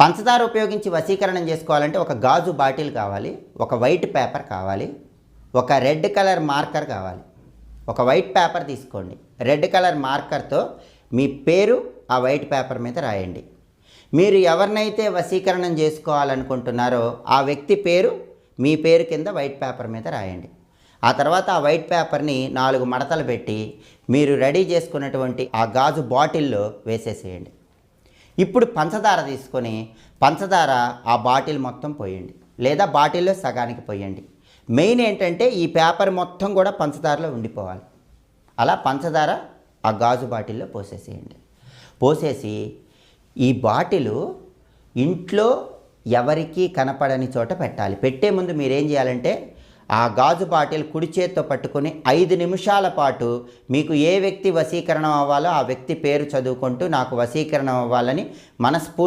పంచదార ఉపయోగించి వశీకరణం చేసుకోవాలంటే ఒక గాజు బాటిల్ కావాలి ఒక వైట్ పేపర్ కావాలి ఒక రెడ్ కలర్ మార్కర్ కావాలి. ఒక వైట్ పేపర్ తీసుకోండి. రెడ్ కలర్ మార్కర్తో మీ పేరు ఆ వైట్ పేపర్ మీద రాయండి. మీరు ఎవరినైతే వశీకరణం చేసుకోవాలనుకుంటున్నారో ఆ వ్యక్తి పేరు మీ పేరు కింద వైట్ పేపర్ మీద రాయండి. ఆ తర్వాత ఆ వైట్ పేపర్ని నాలుగు మడతలు పెట్టి మీరు రెడీ చేసుకున్నటువంటి ఆ గాజు బాటిల్లో వేసేసేయండి. ఇప్పుడు పంచదార తీసుకొని పంచదార ఆ బాటిల్ మొత్తం పోయండి. లేదా బాటిల్లో సగానికి పోయండి. మెయిన్ ఏంటంటే ఈ పేపర్ మొత్తం కూడా పంచదారలో ఉండిపోవాలి. అలా పంచదార ఆ గాజు బాటిల్లో పోసేసేయండి. పోసేసి ఈ బాటిలు ఇంట్లో ఎవరికీ కనపడని చోట పెట్టాలి. పెట్టే ముందు మీరేం చేయాలంటే ఆ గాజు బాటిల్ కుడి చేత్తో పట్టుకుని ఐదు నిమిషాల పాటు మీకు ఏ వ్యక్తి వశీకరణం అవ్వాలో ఆ వ్యక్తి పేరు చదువుకుంటూ నాకు వశీకరణం అవ్వాలని మనస్ఫూర్తి